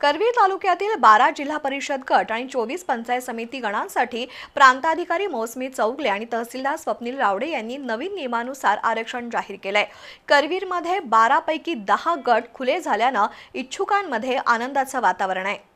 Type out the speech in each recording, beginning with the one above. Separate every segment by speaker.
Speaker 1: करवीर तालुक्यातील बारा जिल्हा परिषद गट आणि चोवीस पंचायत समिती गणांसाठी प्रांताधिकारी मौसमी चौगले आणि तहसीलदार स्वप्नील रावडे यांनी नवीन नियमानुसार आरक्षण जाहीर केलंय. करवीरमध्ये बारापैकी दहा गट खुले झाल्यानं इच्छुकांमध्ये आनंदाचं वातावरण आहे.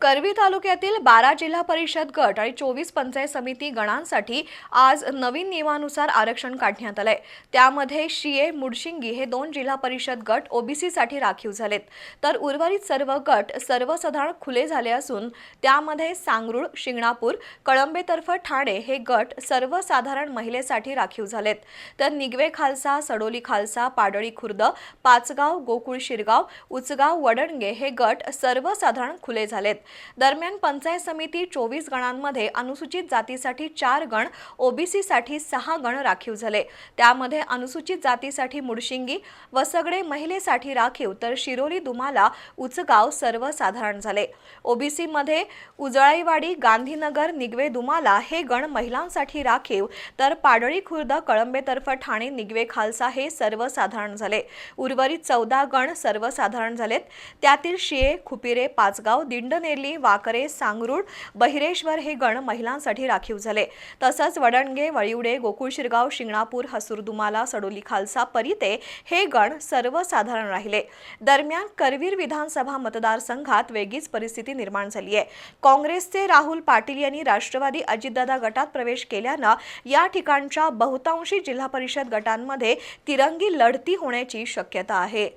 Speaker 1: करवी तालुक्यातील बारा जिल्हा परिषद गट आणि चोवीस पंचायत समिती गणांसाठी आज नवीन नियमानुसार आरक्षण काढण्यात आलंय. त्यामध्ये शिये मुडशिंगी हे दोन जिल्हा परिषद गट ओबीसीसाठी राखीव झालेत. तर उर्वरित सर्व गट सर्वसाधारण खुले झाले असून त्यामध्ये सांगरूळ शिंगणापूर कळंबेतर्फ ठाणे हे गट सर्वसाधारण महिलेसाठी राखीव झालेत. तर निगवे खालसा सडोली खालसा पाडळी खुर्द पाचगाव गोकुळ शिरगाव उचगाव वडणगे हे गट सर्वसाधारण खुले झालेत. दरम्यान पंचायत समिती चोवीस गणांमध्ये अनुसूचित जातीसाठी चार गण ओबीसीसाठी सहा गण राखीव झाले. त्यामध्ये अनुसूचित जातीसाठी मुडशिंगी वसगडे महिलेसाठी राखीव तर शिरोली दुमाला उचगाव सर्वसाधारण झाले. ओबीसीमध्ये उजळाईवाडी गांधीनगर निगवे दुमाला हे गण महिलांसाठी राखीव तर पाडळी खुर्द कळंबेतर्फ ठाणे निगवे खालसा हे सर्वसाधारण झाले. उर्वरित चौदा गण सर्वसाधारण झालेत. त्यातील शिये खुपिरे पाचगाव दिंडनेरली वाकरे सांगरूळ बहिरेश्वर हे गण महिलांसाठी राखीव झाले. तसंच वडणगे वळिवडे गोकुळ शिरगाव शिंगणापूर हसूरदुमाला सडोली खालसा परिते हे गण सर्वसाधारण राहिले. दरम्यान करवीर विधानसभा मतदारसंघात वेगळीच परिस्थिती निर्माण झाली आहे. काँग्रेसचे राहुल पाटील यांनी राष्ट्रवादी अजितदादा गटात प्रवेश केल्यानं या ठिकाणच्या बहुतांशी जिल्हा परिषद गटांमध्ये तिरंगी लढती होण्याची शक्यता आहे.